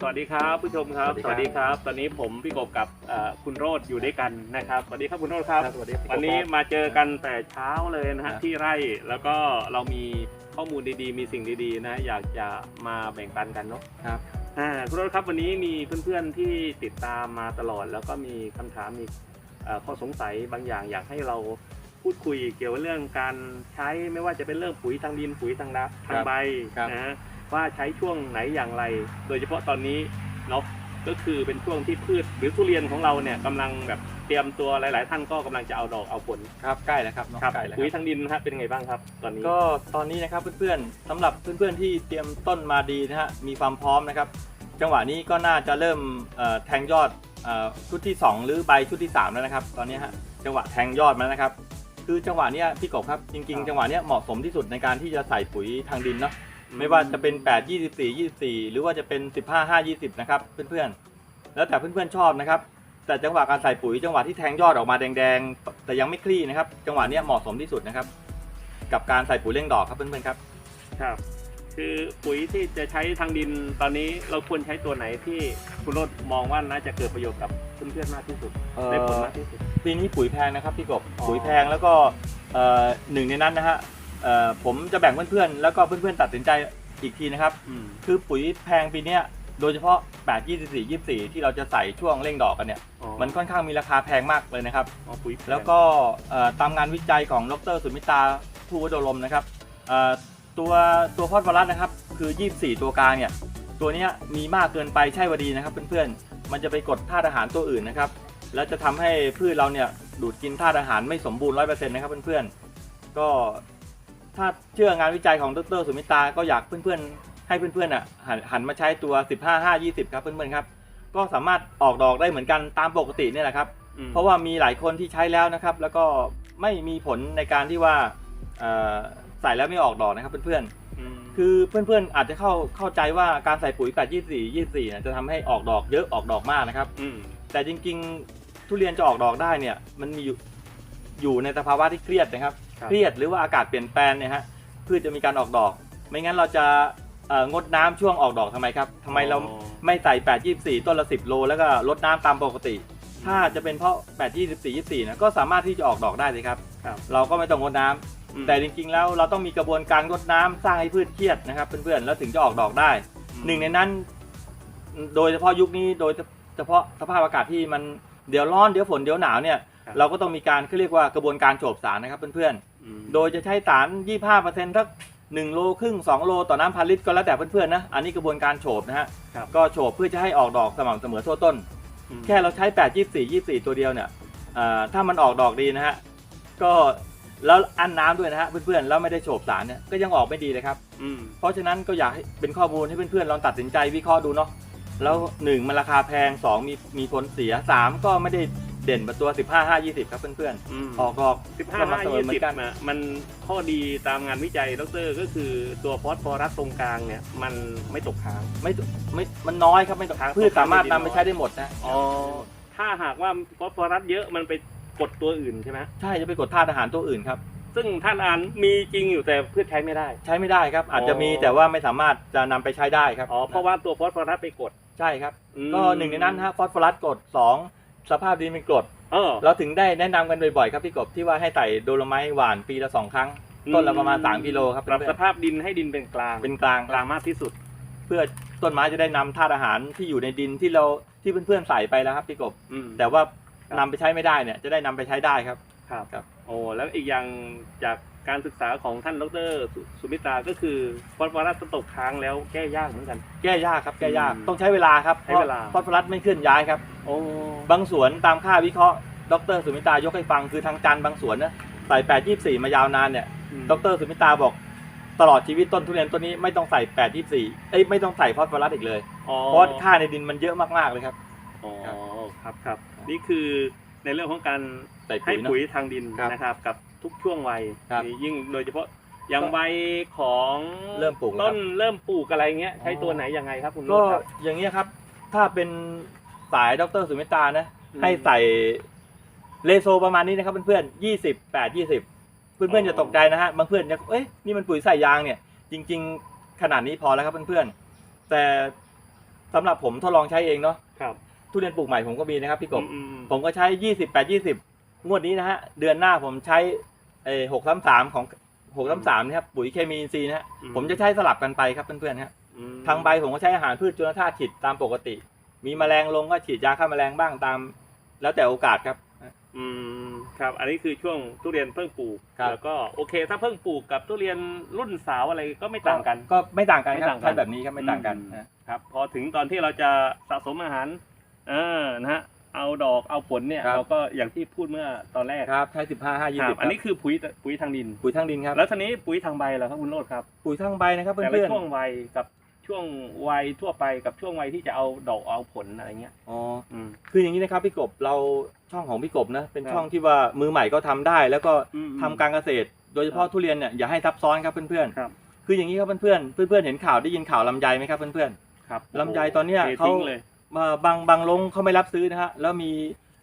สวัสดีครับ ผู้ชมครับสสวัวัสสดีดีคครัรับบตอนนี้ผมพี่กบกับเอ่อคุณโรดอยู่ด้วยกันนะครับ สวัสดีครับคุณโรดครับครับสวัสดีพี่กบวันนี้ครับมาเจอกันแต่เช้าเลยนะครัฮะบ ที่ไร่แล้วก็เรามีข้อมูลดีๆ มีสิ่งดีๆ นะ อยากจะมาแบ่งปันกันเนาะครับ อ่าคุณโรดครับวันนี้มีเพื่อนๆที่ติดตามมาตลอด แล้วก็มีคำถามมีเอ่อข้อสงสัยบางอย่างอยากให้เราพูดคุยเกี่ยวกับเรื่องการใช้ไม่ว่าจะเป็นเรื่องปุ๋ยทางดินปุ๋ยทางน้ำทางใบครับ นะฮะ ว่าใช้ช่วงไหนอย่างไร โดยเฉพาะตอนนี้เนาะก็คือเป็นช่วงที่พืชหรือทุเรียนของเราเนี่ยกำลังแบบเตรียมตัวหลาย ๆ ท่านก็กำลังจะเอาดอกเอาผลครับใกล้แล้วครับน้องครับใกล้แล้วปุ๋ยครับทางดินนะฮะเป็นไงบ้างครับ ตอนนี้ก็ตอนนี้นะครับเพื่อนๆสำหรับเพื่อนๆที่เตรียมต้นมาดีนะฮะมีความพร้อมนะครับ จังหวะนี้ก็น่าจะเริ่มเอ่อแทงยอดเอ่อชุดที่ 2 หรือใบชุดที่ 3 แล้วนะครับ ตอนนี้ฮะจังหวะแทงยอดมาแล้วนะครับ คือจังหวะเนี้ยพี่กบครับจริง ๆ จังหวะเนี้ยเหมาะสมที่สุดในการที่จะใส่ปุ๋ยทางดินเนาะ ไม่ว่าจะเป็น 8 24 24 หรือว่าจะเป็น 15 5 20 นะครับ เพื่อนๆ แล้วแต่เพื่อนๆชอบนะครับ แต่จังหวะการใส่ปุ๋ยจังหวะที่แทงยอดออกมาแดงๆ แต่ยังไม่คลี่นะครับ จังหวะเนี้ยเหมาะสมที่สุดนะครับ กับการใส่ปุ๋ยเร่งดอกครับเพื่อนๆครับ ครับ คือปุ๋ยที่จะใช้ทางดินตอนนี้เราควรใช้ตัวไหนที่คุณโรดมองว่าน่าจะเกิดประโยชน์กับเพื่อนๆมากที่สุดได้ผลมากที่สุดปีนี้ปุ๋ยแพงนะครับพี่กบอ๋อปุ๋ยแพงแล้วก็เอ่อหนึ่งในนั้นนะฮะเอ่อ ผมจะแบ่งเพื่อนๆ แล้วก็เพื่อนๆ ตัดสินใจอีกทีนะครับอืมคือปุ๋ยแพงปีเนี้ยโดยเฉพาะ 8 24 24 ที่เราจะใส่ช่วงเร่งดอกกันเนี่ยอ๋อมันค่อนข้างมีราคาแพงมากเลยนะครับอ๋อปุ๋ยพงแล้วก็เอ่อตามงานวิจัยของดรสุมิตาผู้วดลมนะครับเอ่อตัวตัวฟอสฟอรัสนะครับ คือ 24 ตัวกลางเนี่ย ตัวเนี้ยมีมากเกินไปใช่วดีนะครับเพื่อนๆ มันจะไปกดธาตุอาหารตัวอื่นนะครับ แล้วจะทำให้พืชเราเนี่ยดูดกินธาตุอาหารไม่สมบูรณ์100%นะครับเพื่อนๆ ก็ ถ้าเชื่องานวิจัยของดรสุมิตาก็อยากเพื่อนๆ ให้เพื่อนๆอะหันหันมาใช้ตัว 15 5 20 ครับเพื่อนๆครับ ก็สามารถออกดอกได้เหมือนกันตามปกติเนี่ยแหละครับอืมเพราะว่ามีหลายคนที่ใช้แล้วนะครับ แล้วก็ไม่มีผลในการที่ว่าเอ่อใส่แล้วไม่ออกดอกนะครับเพื่อนมๆคือเพื่อนๆอาจจะเข้าเข้าใจว่าการใส่ปุ๋ย8 24 24เนี่ยจะทำให้ออกดอกเยอะออกดอกมากนะครับมแต่จริงๆทุเรียนจะออกดอกได้เนี่ยมันมีอยู่อยู่ในสภาวะที่เครียดนะครับครับ เครียดหรือว่าอากาศเปลี่ยนแปลงเนี่ยฮะพืชจะมีการออกดอก ไม่งั้นเราจะเอ่องดน้ำช่วงออกดอกทำไมครับทำไมเราอ๋อไม่ใส่ 8 24 ต้นละ 10 โล แล้วก็ลดน้ำตามปกติ ถ้าจะเป็นเพราะ 8 24 24นะก็สามารถที่จะออกดอกได้เลยครับครับเราก็ไม่ต้องงดน้ำอืมแต่จริงๆแล้วเราต้องมีกระบวนการงดน้ำสร้างให้พืชเครียดนะครับเพื่อนๆแล้วถึงจะออกดอกได้ หนึ่งในนั้น โดยเฉพาะยุคนี้โดยเฉพาะสภาพอากาศที่มันเดี๋ยวร้อนเดี๋ยวฝนเดี๋ยวหนาวเนี่ยครับเราก็ต้องมีการเขาเรียกว่ากระบวนการโฉบสารนะครับเพื่อนอืมๆ โดยจะใช้สาร 25%สัก1โลครึ่ง 2 โลต่อน้ำพันลิตรก็แล้วแต่เพื่อนๆนะ อันนี้กระบวนการโฉบนะฮะครับก็โฉบเพื่อจะให้ออกดอกสม่ำเสมอทั่วต้นอืมแค่เราใช้ 8 24 24 ตัวเดียวเนี่ยอ่าถ้ามันออกดอกดีนะฮะ ก็แล้วอันน้ำด้วยนะฮะเพื่อนๆแล้วไม่ได้โฉบสารเนี่ยก็ยังออกไม่ดีเลยครับอืมเพราะฉะนั้นก็อยากให้เป็นข้อมูลให้เพื่อนๆลองตัดสินใจวิเคราะห์ดูเนาะแล้วหนึ่งมันราคาแพงสองมีมีผลเสียสามก็ไม่ได้ เด่นแบบตัว 15 5 20 ครับเพื่อนอืม ๆ ออกดอกสิบห้าสม่ำห้าเสมอยี่เหมือสิบนกันนะมันข้อดีตามงานวิจัยดรก็คือตัวฟอสฟอรัสตรงกลางเนี่ย มันไม่ตกค้าง ไม่ไม่มันน้อยครับไม่ต้องครับพืชสามารถนำไปใช้ได้หมดนะอ๋อ ถ้าหากว่าฟอสฟอรัสเยอะมันไปกดตัวอื่นใช่ไหมใช่จะไปกดธาตุอาหารตัวอื่นครับ ซึ่งท่านอ่านมีจริงอยู่แต่พืชใช้ไม่ได้ ใช้ไม่ได้ครับ อาจจะมีอ๋อ แต่ว่าไม่สามารถจะนำไปใช้ได้ครับอ๋อ เพราะว่าตัวฟอสฟอรัสไปกด ใช่ครับ อืมก็หนึ่งในนั้นฮะฟอสฟอรัสกรดสอง สภาพดินเป็นกรดเออ เราถึงได้แนะนำกันบ่อยๆครับพี่กบที่ว่าให้ใส่โดโลไมต์หวานปีละสองครั้งต้นละประมาณ 3กิโลครับปรับเพื่อนๆสภาพดินให้ดินเป็นกลางเป็นกลางกลางมากที่สุด เพื่อต้นไม้จะได้นำธาตุอาหารที่อยู่ในดินที่เราที่เพื่อนๆใส่ไปแล้วครับพี่กบ อืม แต่ว่าครับนำไปใช้ไม่ได้เนี่ยจะได้นำไปใช้ได้ครับ ครับ ครับ โอ้แล้วอีกอย่างจาก การศึกษาของท่านดรสุสุมิตราก็คือฟอสฟอรัสตกค้างแล้วแก้ยากเหมือนกัน แก้ยากครับแก้ยากอืมต้องใช้เวลาครับใช้เวลา พราะฟอสฟอรัสไม่เคลื่อนย้ายครับ โอ้ บางสวนตามค่าวิเคราะห์ดรสุมิตายกให้ฟังคือทางจันทร์บางสวนนะใส่8 24 มายาวนานเนี่ยดรสุมิตาบอก ตลอดชีวิตต้นทุเรียนต้นนี้ไม่ต้องใส่8 24เอ้ยไม่ต้องใส่ฟอสฟอรัสอีกเลยอ๋อเพราะค่าในดินมันเยอะมากๆเลยครับ อ๋อครับครับครับนี่คือในเรื่องของการใส่ให้ปุ๋ยเนอะ ปุ๋ยทางดินครับ นะครับ กับ ทุกช่วงวัยครับนี่ยิ่งโดยเฉพาะอย่างวัยของเริ่มปลูกแล้วต้ครันบเริ่มปลูกอะไรเงี้ยใช้อ๋อตัวไหนยังไงครับคุณโรก็จน์ครับ อย่างนี้ยครับ ถ้าเป็นสายดรสุมิตานะ อืมให้ใส่เลโซประมาณนี้นะครับเพื่อนๆยี่สิบแปดยี่สิบเพื่อนๆจะตกใจนะฮะบางเพื่อนจะเอ้ยนี่มันปุ๋ยใส่ยางเนี่ย จริง ๆ ขนาดนี้พอแล้วครับเพื่อนๆแต่สำหรับผมทดลองใช้เองเนาะครับ ทุเรียนปลูกใหม่ผมก็มีนะครับพี่กบ อืมอืมผมก็ใช้20 8 20งวดนี้นะฮะ เดือนหน้าผมใช้ เอหกสามสามของหกสามสามนี่ครับปุ๋ยเคมีอินทรีย์นะฮะอืผมจะใช้สลับกันไปครับเพื่อนๆครับอืมทางใบผมก็ใช้อาหารพืชจุลธาตุฉีดตามปกติ มีแมลงลงก็ฉีดยาฆ่าแมลงบ้างตาม แล้วแต่โอกาสครับ อืมครับ อันนี้คือช่วงทุเรียนเพิ่งปลูกครับ แล้วก็โอเค ถ้าเพิ่งปลูกกับทุเรียนรุ่นสาวอะไรก็ไม่ต่างกัน ก็ไม่ต่างกันคไม่รับต่างกัน ใช้แบบนี้ครับไม่ต่างกันอืมนะ ครับพอถึงตอนที่เราจะสะสมอาหารเออนะฮะ เอาดอกเอาผลเนี่ยเราก็อย่างที่พูดเมื่อตอนแรกครับใช้สิบห้าห้ายี่ครัสิบบอันนี้คือปุ๋ยปุ๋ยทางดิน ปุ๋ยทางดินครับแล้วทีนี้ปุ๋ยทางใบล่ะครับคุณโรดครับปุ๋ยทางใบนะครับแต่ละเพื่อนช่วงวัยกับช่วงวัยทั่วไปกับช่วงวัยที่จะเอาดอกเอาผลอะไรเงี้ยๆอ๋อ อืม คืออย่างนี้นะครับพี่กบเราช่องของพี่กบนะเป็นครับ ช่องที่ว่ามือใหม่ก็ทำได้ แล้วก็อืม ทำการเกษตร โดยเฉพาะทุเรียนเนี่ยอย่าให้ซับซ้อนครับเพื่อนครับๆคืออย่างนี้ครับเพื่อนๆเพื่อนๆเห็นข่าวได้ยินข่าวลำไยไหมครับเพื่อนครับลำไยตอนเนี้ยทเขาทิ้งเลยๆมา บางบางลงเขาไม่รับซื้อนะฮะแล้วมี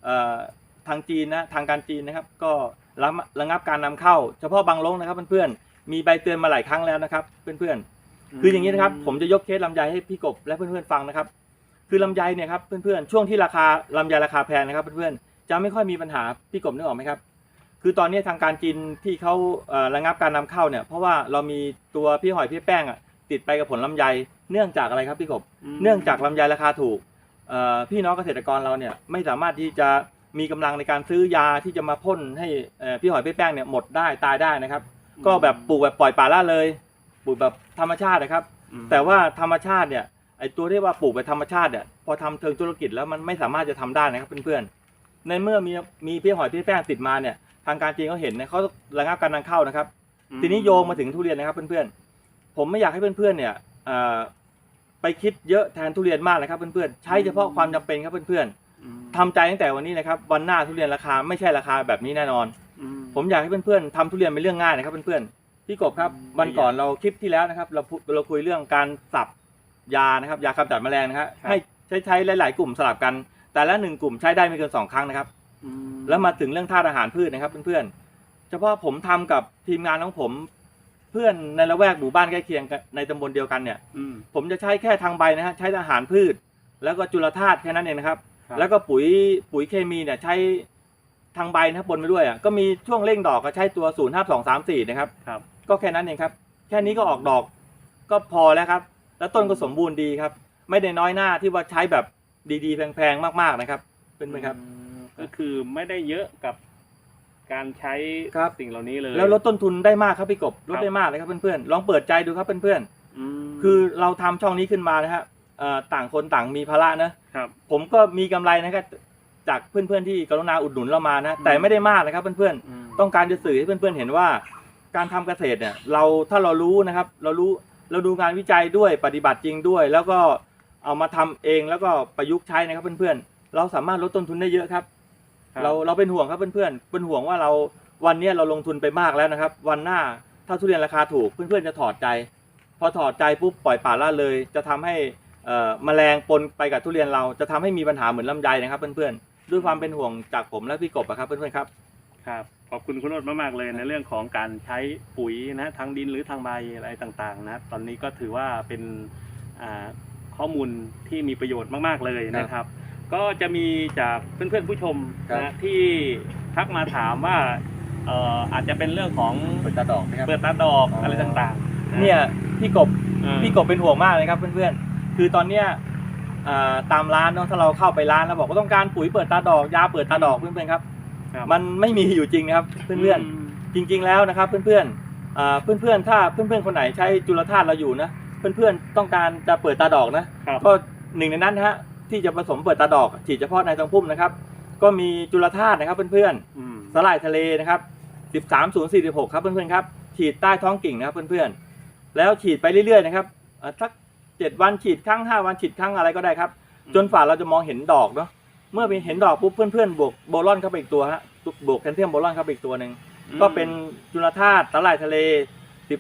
เอ่อทางจีนนะทางการจีนนะครับ ก็ระงับระงับการนำเข้า เฉพาะบางลงนะครับเพื่อนๆมีใบเตือนมาหลายครั้งแล้วนะครับ เพื่อนๆ คืออย่างนี้นะครับผมจะยกเคสลำไยให้พี่กบและเพื่อนๆฟังนะครับ คือลำไยเนี่ยครับเพื่อนๆช่วงที่ราคาลำไยราคาแพงนะครับ เพื่อนๆจะไม่ค่อยมีปัญหาพี่กบนึกออกไหมครับ คือตอนนี้ทางการจีนที่เขาเอ่อระงับการนำเข้าเนี่ย เพราะว่าเรามีตัวพี่หอยพี่แป้งอะติดไปกับผลลำไยเนื่องจากอะไรครับพี่กบมเนื่องจากลำไยราคาถูกเอ่อ พี่น้องเกษตรกรเราเนี่ยไม่สามารถที่จะมีกำลังในการซื้อยาที่จะมาพ่นให้เอ่อพี่หอยพี่แป้งเนี่ยหมดได้ตายได้นะครับ ก็แบบปลูกแบบปล่อยป่าละเลยปลูกแบบธรรมชาตินะครับอืมแต่ว่าธรรมชาติเนี่ยไอตัวที่ว่าปลูกแบบธรรมชาติเนี่ยพอทำเชิงธุรกิจแล้วมันไม่สามารถจะทำได้นะครับเพื่อนๆในเมื่อมีมีพี่หอยพี่แป้งติดมาเนี่ยทางการจีนเขาเห็นเนี่ยเขาระงับการนำเข้านะครับ ทีนี้โยงมาถึงทุเรียนนะครับเพื่อนๆผมไม่อยากให้เพื่อนๆเนี่ยเอ่อ ไปคิดเยอะแทนทุเรียนมากนะครับเพื่อนๆ ใช้เฉพาะความจำเป็นครับเพื่อนอืมๆทำใจตั้งแต่วันนี้นะครับวันหน้าทุเรียนราคาไม่ใช่ราคาแบบนี้แน่นอนอืมผมอยากให้เพื่อนๆทำทุเรียนเป็นเรื่องง่ายนะครับเพื่อนๆพี่กบครับอืมวันก่อนเราคลิปที่แล้วนะครับ เราพูเราคุยเรื่องการสับยานะครับยากำจัดแมลงนะครับให้ใช้ใช้หลาย ๆ กลุ่มสลับกัน แต่ละหนึ่งกลุ่มใช้ได้ไม่เกินสองครั้งนะครับอืมแล้วมาถึงเรื่องธาตุอาหารพืชนะครับเพื่อนๆเฉพาะผมทำกับทีมงานของผม เพื่อนในละแวกหมู่บ้านใกล้เคียงกันในตำบลเดียวกันเนี่ย อืม ผมจะใช้แค่ทางใบนะฮะใช้อาหารพืช แล้วก็จุลธาตุแค่นั้นเองนะครับ ครับ แล้วก็ปุ๋ยปุ๋ยเคมีเนี่ยใช้ทางใบนะครับปนไปด้วยอะก็มีช่วงเร่งดอกก็ใช้ตัว 0 5 2 3 4 นะครับ ครับ ก็แค่นั้นเองครับ แค่นี้ก็ออกดอกก็พอแล้วครับ แล้วต้นก็สมบูรณ์ดีครับ ไม่ได้น้อยหน้าที่ว่าใช้แบบดีๆ แพงๆ มากๆนะครับ เป็นไหมครับอืมก็คือไม่ได้เยอะกับ การใช้ครับ สิ่งเหล่านี้เลยแล้วลดต้นทุนได้มากครับพี่กบลดได้มากเลยครับเพื่อนๆลองเปิดใจดูครับเพื่อนมๆคือเราทำช่องนี้ขึ้นมานะฮะเอ่อต่างคนต่างมีภาระนะครับ ผมก็มีกำไรนะครับจากเพื่อนๆที่กรุณาอุดหนุนเรามานะแต่ไม่ได้มากนะครับเพื่อนอืมๆต้องการจะสื่อให้เพื่อนๆเห็นว่า การทำเกษตรเนี่ยเราถ้าเรารู้นะครับ เรารู้เราดูงานวิจัยด้วยปฏิบัติจริงด้วย แล้วก็เอามาทำเองแล้วก็ประยุกต์ใช้นะครับเพื่อนๆ เราสามารถลดต้นทุนได้เยอะครับ คบเราเราเป็นห่วงครับเพื่อนๆเป็นห่วงว่าเราวันเนี้ยเราลงทุนไปมากแล้วนะครับ วันหน้าถ้าทุเรียนราคาถูกเพื่อนๆจะถอดใจ พอถอดใจปุ๊บปล่อยป่าละเลย จะทำให้เอ่อแมลงปนไปกับทุเรียนเราจะทำให้มีปัญหาเหมือนลำไยนะครับเพื่อนๆด้วยความเป็นห่วงจากผมและพี่กบอะครับเพื่อนๆครับ ครับขอบคุณคุณโรดมากๆเลยในเรื่องของการใช้ปุ๋ยนะทางดินหรือทางใบอะไรต่างๆนะตอนนี้ก็ถือว่าเป็นอ่าข้อมูลที่มีประโยชน์มากๆเลยนะครับ ก็จะมีจากเพื่อนๆผู้ชมครับ นะที่ทักมาถามว่าเอ่ออาจจะเป็นเรื่องของเปิดตาดอกนะครับ เปิดตาดอกอ๋ออ อะไรต่างๆะเนี่ยพี่กบเออพี่กบเป็นห่วงมากเลยครับเพื่อนๆ คือตอนเนี้ยอ่าตามร้านเนาะถ้าเราเข้าไปร้านแล้วบอกว่าต้องการปุ๋ยเปิดตาดอกยาเปิดตาดอกเพื่อนๆครับครับมันไม่มีอยู่จริงนะครับเพื่อนๆจริง ๆแล้วนะครับเพื่อนๆอ่าเพื่อนๆถ้าเพื่อนๆคนไหนใช้จุลธาตุเราอยู่นะเพื่อนๆต้องการจะเปิดตาดอกนะครับ ก็หนึ่งในนั้นนะฮะ ที่จะผสมเปิดตาดอก ฉีดเฉพาะในทางพุ่มนะครับ ก็มีจุลธาตุนะครับเพื่อนอืมๆสลายทะเลนะครับ13046ครับเพื่อนๆครับฉีดใต้ท้องกิ่งนะครับเพื่อนๆ แล้วฉีดไปเรื่อยๆนะครับอ่าสักเจ็ดวันฉีดครั้งห้าวันฉีดครั้งอะไรก็ได้ครับ จนฝ่าเราจะมองเห็นดอกเนาะเมื่อเห็นดอกปุ๊บเพื่อนๆบวกโบรอนเข้าไปอีกตัวฮะบวกแคลเซียมโบรอนเข้าไปอีกตัวหนึ่ง ก็เป็นจุลธาตุสลายทะเล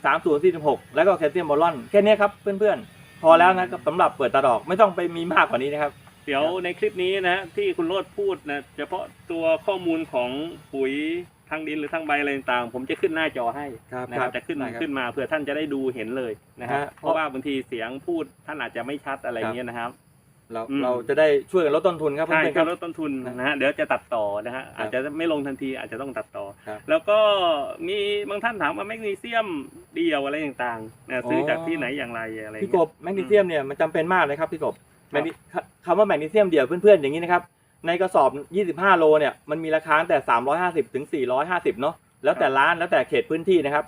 13046 แล้วก็แคลเซียมโบรอน แค่นี้ครับเพื่อนๆ พอแล้วนะครับสำหรับเปิดตาดอกไม่ต้องไปมีมากกว่านี้นะครับ เดี๋ยวในคลิปนี้นะที่คุณโรดพูดนะเฉพาะตัวข้อมูลของปุ๋ยทางดินหรือทางใบอะไรต่างๆผมจะขึ้นหน้าจอให้ครับนะครับจะขึ้นได้ครับขึ้นมาเพื่อท่านจะได้ดูเห็นเลยนะครับฮะเพราะว่าบางทีเสียงพูดท่านอาจจะไม่ชัดอะไรอย่างเงี้ยนะครับ เราอืมเราจะได้ช่วยกันลดต้นทุนครับใช่เพื่อนๆคก็รับลดต้นทุนนะฮะเดี๋ยวจะตัดต่อนะฮะอาจจะไม่ลงทันทีอาจจะต้องตัดต่อครับแล้วก็มีบางท่านถามว่าแมกนีเซียมเดียวอะไรต่างๆนะซื้อจากที่ไหนอย่างไรอะไรพี่กเงี้ยบแมกนีเซียมเนี่ยมันจำเป็นมากเลยครับพี่กบ แมกนีคำว่าแมกนีเซียมเดี่ยวเพื่อนๆอย่างนี้นะครับ ในกระสอบ 25 โลเนี่ยมันมีราคาตั้งแต่ 350 ถึง 450 เนาะแล้วแต่ร้านแล้วแต่เขตพื้นที่นะครับ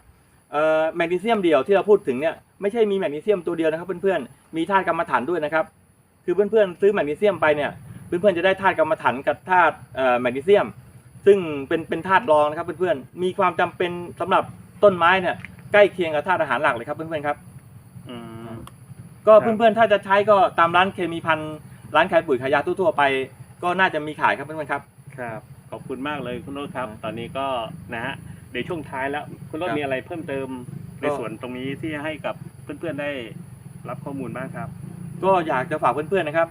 เอ่อแมกนีเซียมเดี่ยวที่เราพูดถึงเนี่ยไม่ใช่มีแมกนีเซียมตัวเดียวนะครับเพื่อนๆมีธาตุกรรมฐานด้วยนะครับคือเพื่อนๆซื้อแมกนีเซียมไปเนี่ยเพื่อนๆจะได้ธาตุกรรมฐานกับธาตุเอ่อแมกนีเซียม ซึ่งเป็นเป็นธาตุรองนะครับเพื่อนๆมีความจำเป็นสำหรับต้นไม้เนี่ยใกล้เคียงกับธาตุอาหารหลักเลยครับเพื่อนๆครับอืม ก็ครับเพื่อนๆ ถ้าจะใช้ก็ตามร้านเคมีพันร้านขายปุ๋ยขายยาทั่วๆไป ก็น่าจะมีขายครับเพื่อนๆครับ ครับ ขอบคุณมากเลยคุณโรจน์ครับครับ ตอนนี้ก็นะฮะในช่วงท้ายแล้วคุณโรจครัน์บมีอะไรเพิ่มเติมในก็ส่วนตรงนี้ที่ให้กับเพื่อนๆได้รับข้อมูลบ้างครับ ก็อยากจะฝากเพื่อนๆนะครับ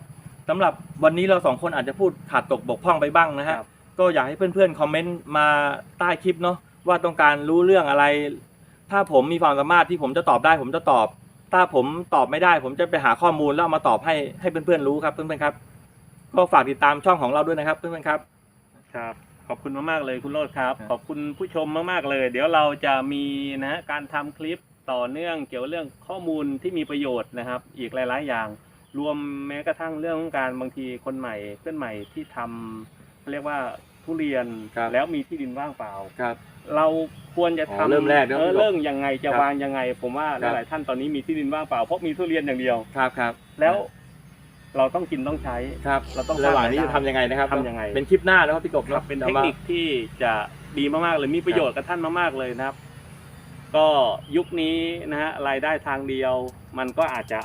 สำหรับวันนี้เราสองคนอาจจะพูดขาดตกบกพร่องไปบ้างนะฮะครับ ก็อยากให้เพื่อนๆคอมเมนต์มาใต้คลิปเนาะว่าต้องการรู้เรื่องอะไร ถ้าผมมีความสามารถที่ผมจะตอบได้ผมจะตอบ ถ้าผมตอบไม่ได้ ผมจะไปหาข้อมูลแล้วเอามาตอบให้ให้เพื่อนๆรู้ครับเพื่อนๆครับ ก็ฝากติดตามช่องของเราด้วยนะครับเพื่อนๆครับครับ ขอบคุณมากๆเลยคุณโรจน์ครับครับ ขอบคุณผู้ชมมากๆเลย เดี๋ยวเราจะมีนะฮะการทำคลิปต่อเนื่องเกี่ยวเรื่องข้อมูลที่มีประโยชน์นะครับ อีกหลาย ๆ อย่าง รวมแม้กระทั่งเรื่องของการบางทีคนใหม่เพื่อนใหม่ที่ทำเรียกว่าทุเรียนครับแล้วมีที่ดินว่างเปล่าครับ เราควรจะอ๋อทำเริ่มแรกนะเออพี่กบเริ่มยังไงจะครับวางยังไง ผมว่าครับหลายๆท่านตอนนี้มีที่ดินว่างเปล่าเพราะมีทุเรียนอย่างเดียว ครับครับแล้วเราต้องกินต้องใช้ ครับเราต้องระหว่างนี้สร้จะทำยังไงนะครับทำยังไง เป็นคลิปหน้านะครับพี่กบครับอะเป็นดี๋ยวมาเทคนิคที่จะดีมากๆเลยมีประโยชน์กับท่านมาก ๆเลยนะครับ ก็ยุคนี้นะฮะรายได้ทางเดียว มันก็อาจจะ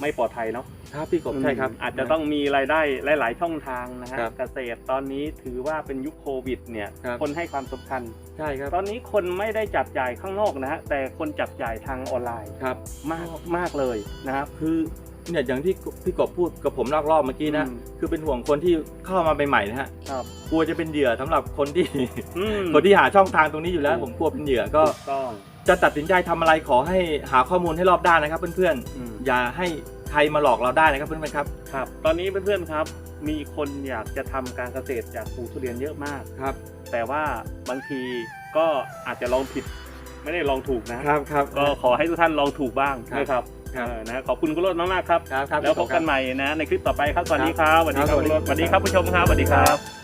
ไม่ปลอดภัยเนาะ ครับพี่กบใช่ครับ อาจจะต้องมีรายได้หลาย ๆ ช่องทางนะฮะครับเกษตรตอนนี้ถือว่าเป็นยุคโควิดเนี่ยครับคนให้ความสำคัญใช่ครับ ตอนนี้คนไม่ได้จับจ่ายข้างนอกนะฮะแต่คนจับจ่ายทางออนไลน์ครับมากมากเลยนะครับคือเนี่ยอย่างที่พี่กบพูดกับผมนอกรอบเมื่อกี้นะอืมคือเป็นห่วงคนที่เข้ามาใหม่ๆนะฮะครับกลัวจะเป็นเหยื่อสำหรับคนที่อืมคนที่หาช่องทางตรงนี้อยู่แล้วถูกผมกลัวเป็นเหยื่อก็ถูกต้องจะตัดสินใจทำอะไรขอให้หาข้อมูลให้รอบด้านนะครับเพื่อนอืมๆอย่าให้ ใครมาหลอกเราได้นะครับเพื่อนๆครับ ครับ ตอนนี้เพื่อนๆครับ มีคนอยากจะทำการเกษตรจากปลูกทุเรียนเยอะมาก ครับ แต่ว่าบางทีก็อาจจะลองผิดไม่ได้ลองถูกนะ ครับครับ ก็ขอให้ทุกท่านลองถูกบ้างครับนะครับครับ เออนะขอบคุณคุณโรจน์มากๆครับ ครับครับแล้วพบกันใหม่นะในคลิปต่อไปครับสวัสดีครับสวัสดีครับครับคุณโรจน์สวัสดีครับผู้ชมครับสวัสดีครับ